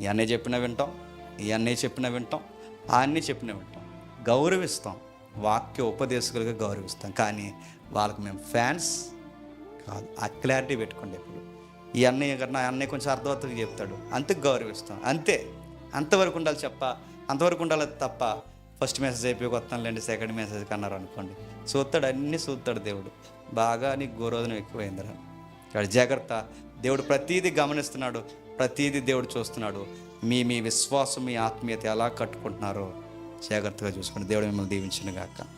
ఇవన్నీ చెప్పిన వింటాం ఇవన్నీ చెప్పిన వింటాం అన్నీ చెప్పిన వింటాం. గౌరవిస్తాం వాక్య ఉపదేశకులుగా గౌరవిస్తాం. కానీ వాళ్ళకి మేము ఫ్యాన్స్ కాదు ఆ క్లారిటీ పెట్టుకోండి ఎప్పుడు. ఈ అన్నయ్య కన్నా అన్నయ్య కొంచెం అర్థవంతంగా చెప్తాడు. అంతకు గౌరవిస్తాం. అంతే. అంతవరకు ఉండాలి చెప్ప. అంతవరకు ఉండాలి తప్ప ఫస్ట్ మెసేజ్ అయిపోయి వస్తానులేండి సెకండ్ మెసేజ్ కన్నారు అనుకోండి. చూస్తాడు అన్నీ చూస్తాడు దేవుడు. బాగా నీకు గోరోధనం ఎక్కువైందిరా. ఇక్కడ జాగ్రత్త. దేవుడు ప్రతీది గమనిస్తున్నాడు. ప్రతీది దేవుడు చూస్తున్నాడు. మీ మీ విశ్వాసం మీ ఆత్మీయత ఎలా కట్టుకుంటున్నారో జాగ్రత్తగా చూసుకోండి. దేవుడు మిమ్మల్ని దీవించిన గాక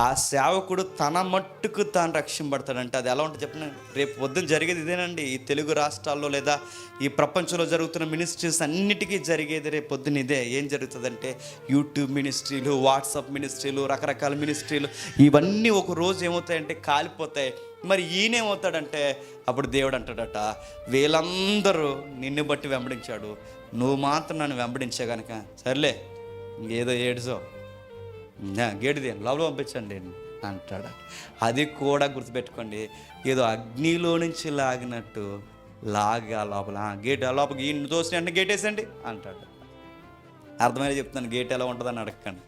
ఆ సేవకుడు తన మట్టుకు తాను రక్షింపడతాడంటే అది ఎలా ఉంటుంది చెప్పిన రేపు పొద్దున జరిగేది ఇదేనండి. ఈ తెలుగు రాష్ట్రాల్లో లేదా ఈ ప్రపంచంలో జరుగుతున్న మినిస్ట్రీస్ అన్నిటికీ జరిగేది రేపు పొద్దున ఇదే. ఏం జరుగుతుందంటే యూట్యూబ్ మినిస్ట్రీలు వాట్సాప్ మినిస్ట్రీలు రకరకాల మినిస్ట్రీలు ఇవన్నీ ఒక రోజు ఏమవుతాయంటే కాలిపోతాయి. మరి ఈయనేమవుతాడంటే అప్పుడు దేవుడు అంటాడట వీళ్ళందరూ నిన్ను బట్టి వెంబడించాడు. నువ్వు మాత్రం నన్ను వెంబడించే కనుక సర్లే ఏదో ఏడుసో గేటుది లోపల పంపించండి అంటాడు. అది కూడా గుర్తుపెట్టుకోండి ఏదో అగ్నిలో నుంచి లాగినట్టు లాగా లోపల గేట్ ఆ లోపల ఈ దోసిన అంటే గేట్ వేసండి అంటాడు. అర్థమైనా చెప్తున్నాను గేట్ ఎలా ఉంటుందని అడగండి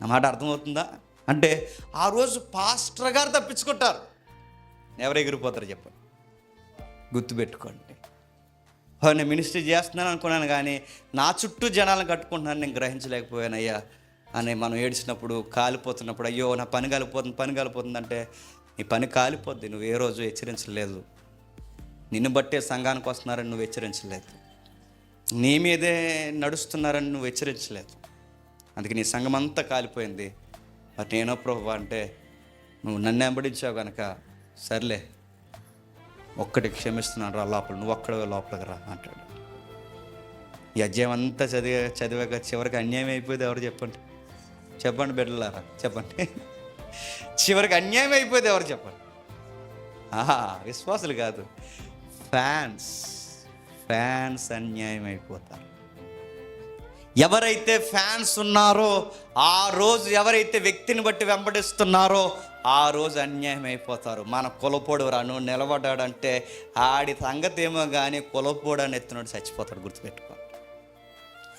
నా మాట అర్థమవుతుందా? అంటే ఆ రోజు పాస్టర్ గారు తప్పించుకుంటారు. ఎవరు ఎగిరిపోతారు చెప్పండి గుర్తుపెట్టుకోండి. నేను మినిస్ట్రీ చేస్తున్నాను అనుకున్నాను కానీ నా చుట్టూ జనాలను కట్టుకుంటున్నాను నేను గ్రహించలేకపోయానయ్యా అని మనం ఏడ్చినప్పుడు కాలిపోతున్నప్పుడు అయ్యో నా పని కాలిపోతుంది పని కాలిపోతుంది అంటే నీ పని కాలిపోద్ది నువ్వు ఏ రోజు హెచ్చరించలేదు. నిన్ను బట్టే సంఘానికి వస్తున్నారని నువ్వు హెచ్చరించలేదు. నీ మీదే నడుస్తున్నారని నువ్వు హెచ్చరించలేదు. అందుకే నీ సంఘం అంతా కాలిపోయింది. మరి నేనో ప్రభు అంటే నువ్వు నన్ను వెంబడించావు కనుక సర్లే ఒక్కటి క్షమిస్తున్నాను రా లోపల నువ్వు ఒక్కడే లోపలికి రా అంటాడు. ఈ అధ్యాయం అంతా చదివా చదివాక చివరికి అన్యాయం అయిపోయింది ఎవరు చెప్పండి? చెప్పండి బిడ్డలారా చెప్పండి. చివరికి అన్యాయం అయిపోయింది ఎవరు చెప్పండి? ఆహా విశ్వాసులు కాదు. ఫ్యాన్స్ ఫ్యాన్స్ అన్యాయం అయిపోతారు. ఎవరైతే ఫ్యాన్స్ ఉన్నారో ఆ రోజు ఎవరైతే వ్యక్తిని బట్టి వెంబడిస్తున్నారో ఆ రోజు అన్యాయం అయిపోతారు. మన కులపోడు రాను నిలబడ్డాడంటే ఆడి సంగతి ఏమో కానీ కులపోడు అని ఎత్తునోడు చచ్చిపోతాడు గుర్తుపెట్టుకో.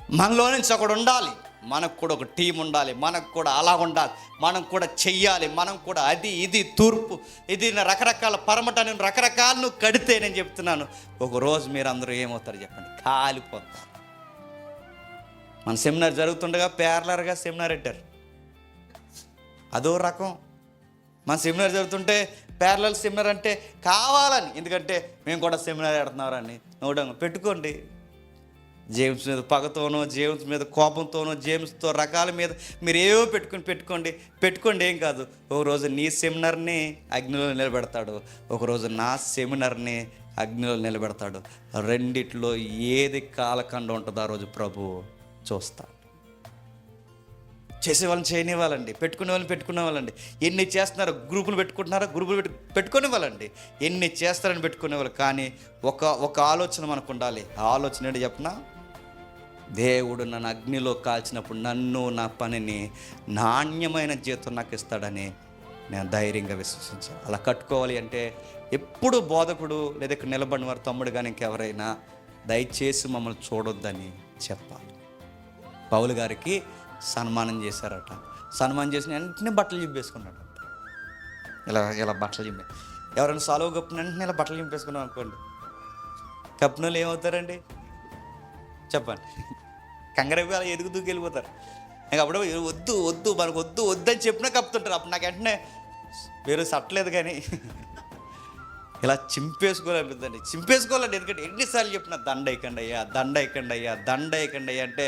మనలో నుంచి ఒకడు ఉండాలి. మనకు కూడా ఒక టీం ఉండాలి మనకు కూడా అలా ఉండాలి మనం కూడా చెయ్యాలి మనం కూడా అది ఇది తూర్పు ఇది రకరకాల పరమటాన్ని రకరకాలు నువ్వు కడితే నేను చెప్తున్నాను. ఒక రోజు మీరు అందరూ ఏమవుతారు చెప్పండి. కాలిపోతారు. మన సెమినార్ జరుగుతుండగా పేర్లర్గా సెమినార్ పెట్టారు. అదో రకం. మన సెమినార్ జరుగుతుంటే పేర్లల్ సెమినార్ అంటే కావాలని. ఎందుకంటే మేము కూడా సెమినార్ పెడుతున్నారని నోడంగా పెట్టుకోండి. జేమ్స్ మీద పగతోనో జేమ్స్ మీద కోపంతోనో జేమ్స్తో రకాల మీద మీరు ఏవో పెట్టుకుని పెట్టుకోండి. పెట్టుకోండి ఏం కాదు. ఒకరోజు నీ సెమినార్ని అగ్నిలో నిలబెడతాడు. ఒకరోజు నా సెమినార్ని అగ్నిలో నిలబెడతాడు. రెండిట్లో ఏది కాలకండ ఉంటుందో ఆ రోజు ప్రభు చూస్తాడు చేసే వాళ్ళని చేయనివ్వాలండి. పెట్టుకునే వాళ్ళని పెట్టుకునే వాళ్ళండి ఎన్ని చేస్తున్నారో గ్రూపులు పెట్టుకుంటున్నారా గ్రూపులు పెట్టు పెట్టుకునే వాళ్ళండి ఎన్ని చేస్తారని పెట్టుకునే వాళ్ళు కానీ ఒక ఒక ఆలోచన మనకు ఉండాలి. ఆ ఆలోచన ఏంటి చెప్పనా? దేవుడు నన్ను అగ్నిలో కాల్చినప్పుడు నన్ను నా పనిని నాణ్యమైన జీతం నాకు ఇస్తాడని నేను ధైర్యంగా విశ్వసించాను. అలా కట్టుకోవాలి అంటే ఎప్పుడు బోధకుడు లేదా ఇక్కడ నిలబడిన వారు తమ్ముడు కానీ ఇంకెవరైనా దయచేసి మమ్మల్ని చూడొద్దని చెప్పాలి. పౌలు గారికి సన్మానం చేశారట. సన్మానం చేసిన వెంటనే బట్టలు చింపేసుకున్నాడు ఇలా ఇలా బట్టలు చింపే. ఎవరైనా సాలువ కప్పిన వెంటనే ఇలా బట్టలు చింపేసుకున్నాం అనుకోండి. కప్పిన వాళ్ళు ఏమవుతారండి? చెప్పండి. కంగారు అలా ఎదుగు దూకి వెళ్ళిపోతారు. అప్పుడు వద్దు వద్దు మనకు వద్దు వద్దని చెప్పినా కప్పుతుంటారు. అప్పుడు నాకు వెంటనే వేరే సట్టలేదు కానీ ఇలా చింపేసుకోవాలనిపిద్దండి చింపేసుకోవాలండి. ఎందుకంటే ఎన్నిసార్లు చెప్పినా దండ ఎక్కండి అయ్యా దండ ఎక్కండి అయ్యా దండ ఎక్కండి అయ్యా అంటే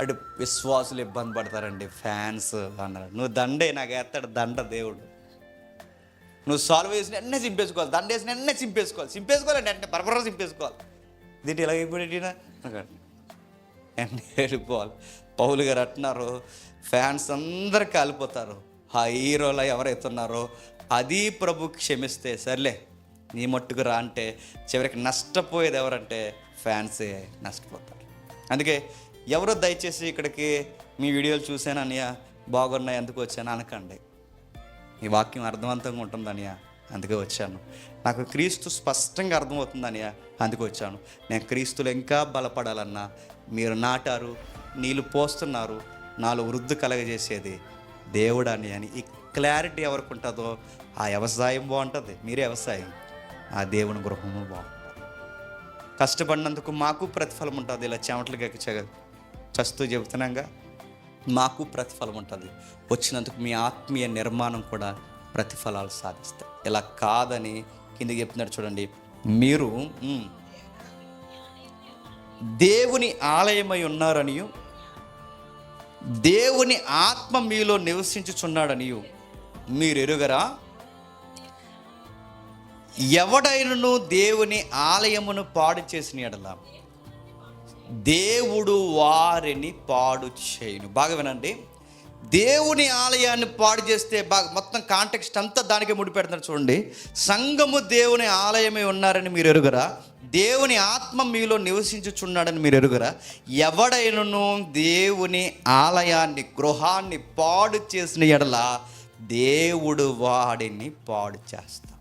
అటు విశ్వాసులు ఇబ్బంది పడతారండి ఫ్యాన్స్ అన్నారు. నువ్వు దండే నాకు వేస్తాడు దండ దేవుడు. నువ్వు సాల్వ్ వేసిన వెంటనే చింపేసుకోవాలి దండ వేసిన వెంటనే చింపేసుకోవాలి చింపేసుకోవాలండి అంటే పరపర చింపేసుకోవాలి. దీంట్లో ఇలా అయిపోయినా వెంటనే వెళ్ళిపోవాలి పౌలు గారు అంటున్నారు ఫ్యాన్స్ అందరు కాలిపోతారు. ఆ హీరోలో ఎవరైతే ఉన్నారో అది ప్రభు క్షమిస్తే సర్లే నీ మట్టుకు రా అంటే చివరికి నష్టపోయేది ఎవరంటే ఫ్యాన్సే నష్టపోతారు. అందుకే ఎవరో దయచేసి ఇక్కడికి మీ వీడియోలు చూశాను అన్నయ్య బాగున్నాయి ఎందుకు వచ్చాను అనకండి. ఈ వాక్యం అర్థవంతంగా ఉంటుందనియా? అందుకే వచ్చాను. నాకు క్రీస్తు స్పష్టంగా అర్థమవుతుందని అందుకే వచ్చాను. నేను క్రీస్తులు ఇంకా బలపడాలన్నా మీరు నాటారు నీళ్ళు పోస్తున్నారు నాలో వృద్ధి కలగజేసేది దేవుడని అని. ఈ క్లారిటీ ఎవరికి ఉంటుందో ఆ వ్యవసాయం బాగుంటుంది మీరే వ్యవసాయం. ఆ దేవుని గృహము బాగుంటుంది. కష్టపడినందుకు మాకు ప్రతిఫలం ఉంటుంది ఇలా చెమటలుగా చె- చస్తూ చెబుతున్నాగా మాకు ప్రతిఫలం ఉంటుంది. వచ్చినందుకు మీ ఆత్మీయ నిర్మాణం కూడా ప్రతిఫలాలు సాధిస్తాయి. ఇలా కాదని కిందకి చెప్తున్నాడు చూడండి మీరు దేవుని ఆలయమై ఉన్నారని దేవుని ఆత్మ మీలో నివసించుచున్నాడని మీరు ఎరుగరా ఎవడైనను దేవుని ఆలయమును పాడు చేసిన ఎడల దేవుడు వారిని పాడు చేయను. బాగా వినండి. దేవుని ఆలయాన్ని పాడు చేస్తే బాగా మొత్తం కాంటెక్స్ట్ అంతా దానికే ముడిపెడతారు చూడండి. సంఘము దేవుని ఆలయమే ఉన్నారని మీరు ఎరుగరా? దేవుని ఆత్మ మీలో నివసించుచున్నాడని మీరు ఎరుగరా? ఎవడైనను దేవుని ఆలయాన్ని గృహాన్ని పాడు చేసిన ఎడల దేవుడు వాడిని పాడు చేస్తాడు.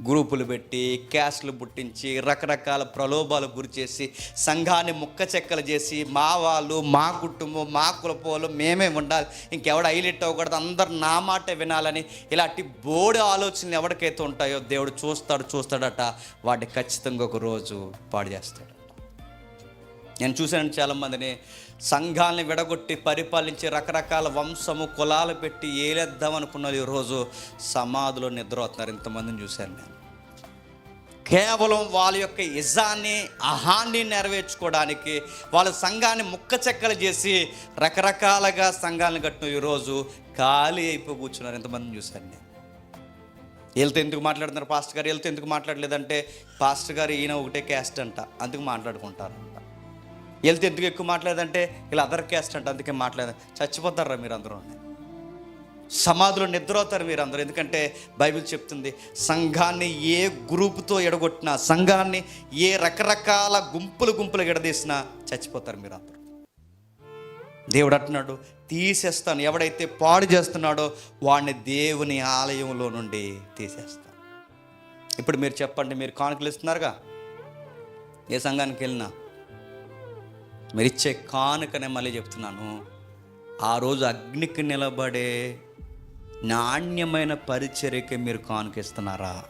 గ్రూపులు పెట్టి క్యాస్ట్లు పుట్టించి రకరకాల ప్రలోభాలు గురి చేసి సంఘాన్ని ముక్క చెక్కలు చేసి మా వాళ్ళు మా కుటుంబం మా కులపోలు మేమే ఉండాలి. ఇంకెవడ హైలైట్ అవ్వకూడదు అందరు నా మాట వినాలని ఇలాంటి బోడి ఆలోచనలు ఎవరికైతే ఉంటాయో దేవుడు చూస్తాడు చూస్తాడట. వాటి ఖచ్చితంగా ఒక రోజు పాడు చేస్తాడు. నేను చూశాను చాలామందిని. సంఘాలని విడగొట్టి పరిపాలించి రకరకాల వంశము కులాలు పెట్టి ఏలేద్దాం అనుకున్నారు ఈరోజు సమాధిలో నిద్రపోతున్నారు. ఇంతమందిని చూశాను నేను. కేవలం వాళ్ళ యొక్క ఇజాన్ని అహాన్ని నెరవేర్చుకోవడానికి వాళ్ళ సంఘాన్ని ముక్క చెక్కలు చేసి రకరకాలుగా సంఘాలను కట్టిన ఈరోజు ఖాళీ అయిపోయి కూర్చున్నారు ఎంతమందిని చూశాను నేను. వెళ్తే ఎందుకు మాట్లాడుతున్నారు? పాస్టర్ గారు వెళ్తే ఎందుకు మాట్లాడలేదంటే పాస్టర్ గారు ఈయన ఒకటే క్యాస్ట్ అంట. అందుకు మాట్లాడుకుంటారంట. వెళ్తే ఎందుకు ఎక్కువ మాట్లాడదంటే ఇలా అదర్ క్యాస్ట్ అంట అందుకే మాట్లాడదు చచ్చిపోతారా మీరు అందరూ సమాధులు నిద్రపోతారు మీరు అందరూ ఎందుకంటే బైబిల్ చెప్తుంది సంఘాన్ని ఏ గ్రూపుతో ఎడగొట్టినా సంఘాన్ని ఏ రకరకాల గుంపులు గుంపులు ఎడదీసినా చచ్చిపోతారు మీరు అందరూ దేవుడు అంటున్నాడు తీసేస్తాను ఎవడైతే పాడు చేస్తున్నాడో వాడిని దేవుని ఆలయంలో నుండి తీసేస్తాను. ఇప్పుడు మీరు చెప్పండి మీరు కానుకలు ఇస్తున్నారుగా? ఏ సంఘానికి వెళ్ళినా? మీరు ఇచ్చే కానుకనే మళ్ళీ చెప్తున్నాను. ఆ రోజు అగ్నికి నిలబడే నాణ్యమైన పరిచర్యకి మీరు కానుకిస్తున్నారా?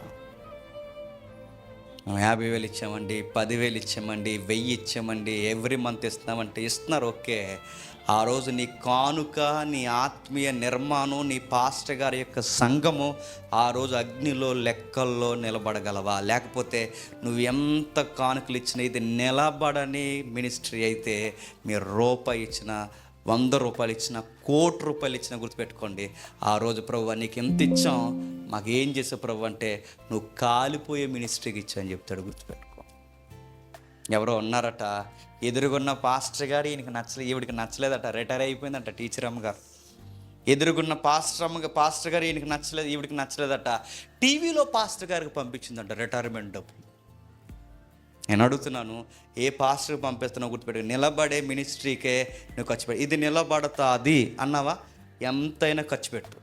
యాభై వేలు ఇచ్చామండి పదివేలు ఇచ్చామండి వెయ్యి ఇచ్చామండి ఎవ్రీ మంత్ ఇస్తున్నామంటే ఇస్తున్నారు ఓకే. ఆ రోజు నీ కానుక నీ ఆత్మీయ నిర్మాణం నీ పాస్టర్ గారి యొక్క సంఘము ఆ రోజు అగ్నిలో లెక్కల్లో నిలబడగలవా? లేకపోతే నువ్వు ఎంత కానుకలు ఇచ్చినా ఇది నిలబడని మినిస్ట్రీ అయితే మీరు రూపాయి ఇచ్చిన వంద రూపాయలు ఇచ్చిన కోటి రూపాయలు ఇచ్చిన గుర్తుపెట్టుకోండి. ఆ రోజు ప్రభు నీకు ఎంత ఇచ్చాం? మాకు ఏం చేసావు ప్రభు అంటే నువ్వు కాలిపోయే మినిస్ట్రీకి ఇచ్చా అని చెప్తాడు గుర్తుపెట్టుకో. ఎవరో ఉన్నారట. ఎదురుగున్న పాస్టర్ గారు ఈయనకి నచ్చలేదు ఈవిడికి నచ్చలేదట. రిటైర్ అయిపోయిందట టీచర్ అమ్మగారు. ఎదురుగున్న పాస్టర్ అమ్మ పాస్టర్ గారు ఈయనకి నచ్చలేదు ఈవిడికి నచ్చలేదట. టీవీలో పాస్టర్ గారికి పంపించిందంట రిటైర్మెంట్ డబ్బు నేను అడుగుతున్నాను ఏ పాస్టర్కి పంపిస్తున్నావు గుర్తుపెట్టు నిలబడే మినిస్ట్రీకే నువ్వు ఖర్చు పెట్టు ఇది నిలబడతాది అన్నావా? ఎంతైనా ఖర్చు పెట్టు.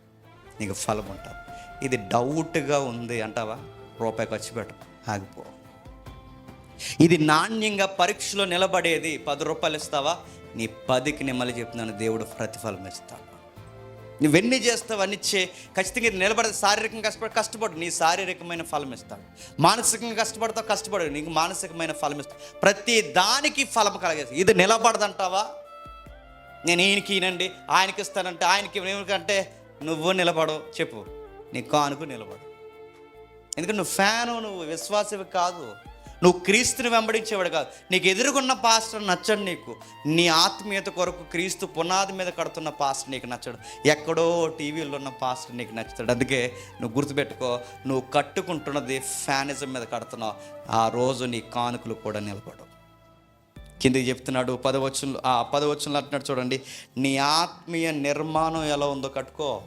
నీకు ఫలం ఉంటుంది ఇది డౌట్గా ఉంది అంటావా? రూపాయి ఖర్చు పెట్టు. ఆగిపో. ఇది నాణ్యంగా పరీక్షలో నిలబడేది. పది రూపాయలు ఇస్తావా? నీ పదికి నేను చెప్తున్నాను దేవుడు ప్రతిఫలం ఇస్తాడు. నువ్వెన్ని చేస్తావు అన్ని చే ఖచ్చితంగా ఇది నిలబడదు. శారీరకంగా కష్టపడి కష్టపడు. నీ శారీరకమైన ఫలం ఇస్తాడు. మానసికంగా కష్టపడతావు కష్టపడు. నీకు మానసికమైన ఫలం ఇస్తాడు. ప్రతి దానికి ఫలం కలగేది. ఇది నిలబడదంటావా? నేను ఈయనకి ఈయనండి ఆయనకి ఇస్తానంటే ఆయనకి ఏమికంటే నువ్వు నిలబడవు. చెప్పు. నీ కానుకు నిలబడు. ఎందుకంటే నువ్వు ఫ్యాను నువ్వు విశ్వాసవి కాదు. నువ్వు క్రీస్తుని వెంబడించేవాడు కాదు. నీకు ఎదురుగున్న పాస్టర్ నచ్చడు నీకు. నీ ఆత్మీయత కొరకు క్రీస్తు పునాది మీద కడుతున్న పాస్టర్ నీకు నచ్చడు. ఎక్కడో టీవీలో ఉన్న పాస్టర్ నీకు నచ్చుతాడు. అందుకే నువ్వు గుర్తుపెట్టుకో నువ్వు కట్టుకుంటున్నది ఫ్యానిజం మీద కడుతున్నావు. ఆ రోజు నీ కానుకలు కూడా నిలబడవు. కిందకి చెప్తున్నాడు పదవచనంలో ఆ పదవచనంలో అంటున్నాడు చూడండి నీ ఆత్మీయ నిర్మాణం ఎలా ఉందో కట్టుకో.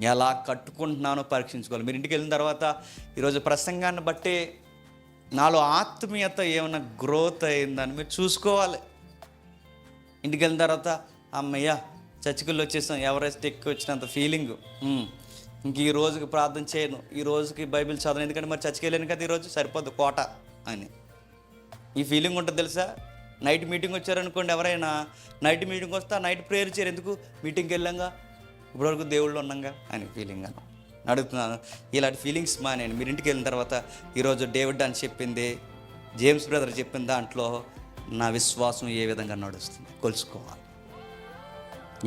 ఎలా కట్టుకుంటున్నానో పరీక్షించుకోవాలి. మీరు ఇంటికి వెళ్ళిన తర్వాత ఈరోజు ప్రసంగాన్ని బట్టి నాలో ఆత్మీయత ఏమైనా గ్రోత్ అయిందని మీరు చూసుకోవాలి. ఇంటికి వెళ్ళిన తర్వాత అమ్మయ్యా చచ్చికల్లో వచ్చేసాం ఎవరెస్ట్ ఎక్కువ వచ్చినంత ఫీలింగ్ ఇంక ఈ రోజుకి ప్రార్థన చేయను. ఈ రోజుకి బైబిల్ చదవను. ఎందుకంటే మరి చర్చికి వెళ్ళాను కదా ఈరోజు సరిపోద్దు కోట అని. ఈ ఫీలింగ్ ఉంటుంది తెలుసా? నైట్ మీటింగ్ వచ్చారనుకోండి ఎవరైనా నైట్ మీటింగ్ వస్తే నైట్ ప్రేయర్ చేయరు. ఎందుకు? మీటింగ్కి వెళ్ళాంగా? ఇప్పటివరకు దేవుళ్ళు ఉన్నాగా అని ఫీలింగ్ అని. అడుగుతున్నాను. ఇలాంటి ఫీలింగ్స్ మానేయండి మీరు ఇంటికి వెళ్ళిన తర్వాత ఈరోజు డేవిడ్ అని చెప్పింది జేమ్స్ బ్రదర్ చెప్పిన దాంట్లో నా విశ్వాసం ఏ విధంగా నడుస్తుంది? కొలుసుకోవాలి.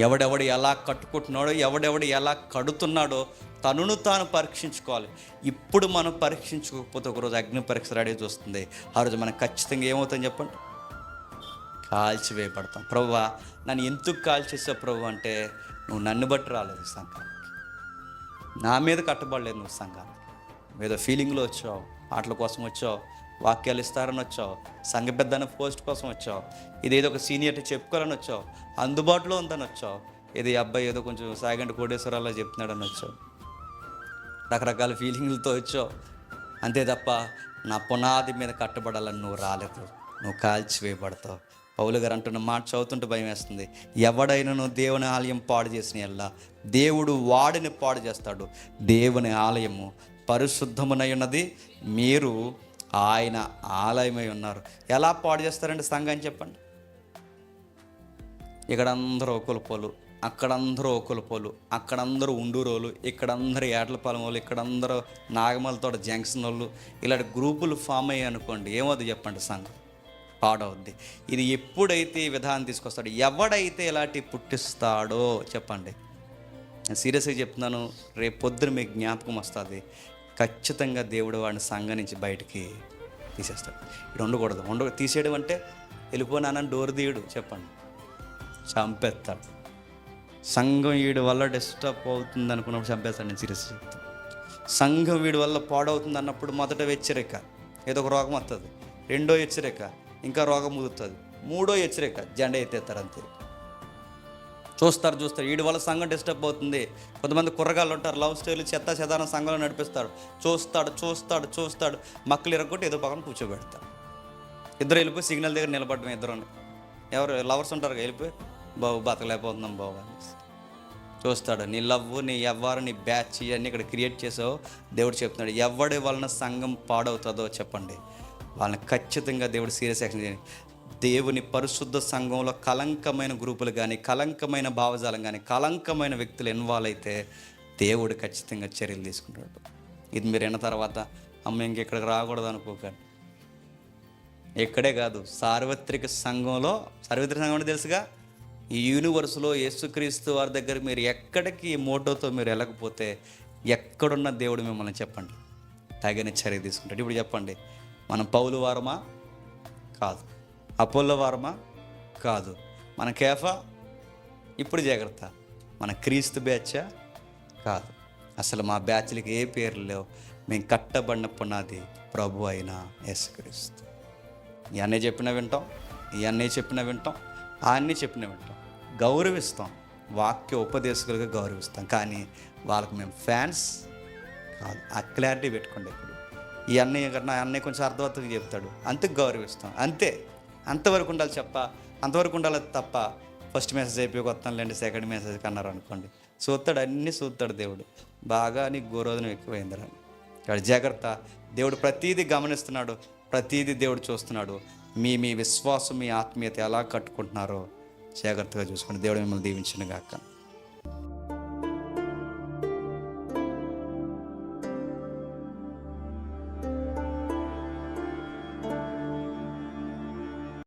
ఎవడెవడు ఎలా కట్టుకుంటున్నాడో ఎవడెవడు ఎలా కడుతున్నాడో తనను తాను పరీక్షించుకోవాలి. ఇప్పుడు మనం పరీక్షించుకోకపోతే ఒకరోజు అగ్ని పరీక్ష రెడీ చూస్తుంది. ఆ రోజు మనకు ఖచ్చితంగా ఏమవుతుంది చెప్పండి? కాల్చివేయబడతాం ప్రభువా నన్ను ఎందుకు కాల్చేసావు ప్రభు అంటే నువ్వు నన్ను బట్టి రాలేదు సంకల్పం. నా మీద కట్టబడలేదు నువ్వు సంఘానికి. ఏదో ఫీలింగ్లో వచ్చావు ఆటల కోసం వచ్చావు వాక్యాలు ఇస్తారని వచ్చావు సంఘ పెద్దన పోస్ట్ కోసం వచ్చావు ఇదేదో ఒక సీనియర్ చెప్పుకోవాలని వచ్చావు అందుబాటులో ఉందని వచ్చావు ఇది అబ్బాయి ఏదో కొంచెం సాగంటి కోటేశ్వరాల్లో చెప్తున్నాడని వచ్చావు. రకరకాల ఫీలింగ్లతో వచ్చావు. అంతే తప్ప నా పునాది మీద కట్టబడాలని నువ్వు రాలేదు. నువ్వు కాల్చివేయబడతావు. పౌలు గారు అంటున్న మాట చదువుతుంటే భయం వేస్తుంది. ఎవడైనాను దేవుని ఆలయం పాడు చేసిన ఎల్లా దేవుడు వాడిని పాడు చేస్తాడు. దేవుని ఆలయము పరిశుద్ధమునై ఉన్నది. మీరు ఆయన ఆలయమై ఉన్నారు. ఎలా పాడు చేస్తారండి సంఘం చెప్పండి. ఇక్కడ అందరూ కులపోలు అక్కడందరూ కులపోలు అక్కడందరూ ఉండూరోలు ఇక్కడందరూ ఏటలపాలెం వాళ్ళు ఇక్కడందరూ నాగమలతోట జంక్షన్ వాళ్ళు ఇలాంటి గ్రూపులు ఫామ్ అయ్యాయి అనుకోండి ఏమవుతుంది చెప్పండి సంఘం. పాడవుద్ది. ఇది ఎప్పుడైతే ఈ విధానం తీసుకొస్తాడో ఎవడైతే ఇలాంటి పుట్టిస్తాడో చెప్పండి. నేను సీరియస్గా చెప్తున్నాను రేపు పొద్దున మీకు జ్ఞాపకం వస్తుంది. ఖచ్చితంగా దేవుడు వాడిని సంఘం నుంచి బయటికి తీసేస్తాడు. ఇక్కడ ఉండకూడదు. ఉండ తీసేయడం అంటే వెళ్ళిపోనానని డోర్ తీయడు చెప్పండి. చంపేస్తాడు. సంఘం వీడి వల్ల డిస్టర్బ్ అవుతుంది అనుకున్నప్పుడు చంపేస్తాడు నేను సీరియస్ చెప్తాను సంఘం వీడి వల్ల పాడవుతుంది అన్నప్పుడు మొదట హెచ్చరిక ఏదో ఒక రోగం వస్తుంది రెండో హెచ్చరిక ఇంకా రోగం ముదురుతుంది. మూడో హెచ్చరిక జెండా ఎత్తేస్తారు అంతే చూస్తారు చూస్తారు. వీడి వల్ల సంఘం డిస్టర్బ్ అవుతుంది. కొంతమంది కుర్రగాళ్ళు ఉంటారు లవ్ స్టోరీలు చెత్త చెదారం సంఘంలో నడిపిస్తాడు చూస్తాడు చూస్తాడు చూస్తాడు. మక్కలు ఇరగొట్టి ఏదో పక్కన కూర్చోబెడతాడు ఇద్దరు వెళ్ళిపోయి సిగ్నల్ దగ్గర నిలబడడం ఇద్దరు. ఎవరు లవర్స్ ఉంటారు వెళ్ళిపోయి బాబు బతకలేకపోతున్నాం బాబు అనేసి. చూస్తాడు నీ లవ్ నీ ఎవ్వరు నీ బ్యాచ్ ఇవన్నీ ఇక్కడ క్రియేట్ చేసావు. దేవుడు చెప్తున్నాడు ఎవడి వలన సంఘం పాడవుతుందో చెప్పండి. వాళ్ళని ఖచ్చితంగా దేవుడు సీరియస్ యాక్షన్ చేయండి దేవుని పరిశుద్ధ సంఘంలో కలంకమైన గ్రూపులు కానీ కలంకమైన భావజాలం కానీ కలంకమైన వ్యక్తులు ఇన్వాల్వ్ అయితే దేవుడు ఖచ్చితంగా చర్యలు తీసుకుంటాడు. ఇది మీరు విన్న తర్వాత అమ్మ ఇంకెక్కడికి రాకూడదు అనుకోకండి. ఇక్కడే కాదు సార్వత్రిక సంఘంలో సార్వత్రిక సంఘం అంటే తెలుసుగా ఈ యూనివర్స్లో యేసుక్రీస్తు వారి దగ్గర మీరు ఎక్కడికి మోటోతో మీరు వెళ్ళకపోతే ఎక్కడున్న దేవుడు మిమ్మల్ని చెప్పండి. తగిన చర్య తీసుకుంటాడు. ఇప్పుడు చెప్పండి మనం పౌలు వారమా? కాదు. అపోలో వారమా? కాదు. మన కేఫా? ఇప్పుడు జాగ్రత్త. మన క్రీస్తు బ్యాచా? కాదు. అసలు మా బ్యాచ్లకి ఏ పేర్లు లేవు. మేము కట్టబడిన పునాది ప్రభు అయిన యేసుక్రీస్తు. ఇవన్నీ చెప్పినా వింటాం. ఇవన్నీ చెప్పినా వింటాం. అన్నీ చెప్పినా వింటాం. గౌరవిస్తాం. వాక్య ఉపదేశకులుగా గౌరవిస్తాం. కానీ వాళ్ళకి మేము ఫ్యాన్స్ కాదు. ఆ క్లారిటీ పెట్టుకోండి ఇప్పుడు ఈ అన్నయ్య కన్నా అన్నయ్య కొంచెం అర్థవంతంగా చెప్తాడు. అంతే గౌరవిస్తాం. అంతే. అంతవరకు ఉండాలి చెప్ప. అంతవరకు ఉండాలి తప్ప. ఫస్ట్ మెసేజ్ అయిపోయి వస్తానులేండి సెకండ్ మెసేజ్ కన్నారు అనుకోండి. చూస్తాడు అన్నీ చూస్తాడు దేవుడు. బాగా నీకు గోరోధనం ఎక్కువైందిరా. ఇక్కడ జాగ్రత్త. దేవుడు ప్రతీది గమనిస్తున్నాడు ప్రతీది దేవుడు చూస్తున్నాడు. మీ మీ విశ్వాసం మీ ఆత్మీయత ఎలా కట్టుకుంటున్నారో జాగ్రత్తగా చూసుకోండి. దేవుడు మిమ్మల్ని దీవించిన గాక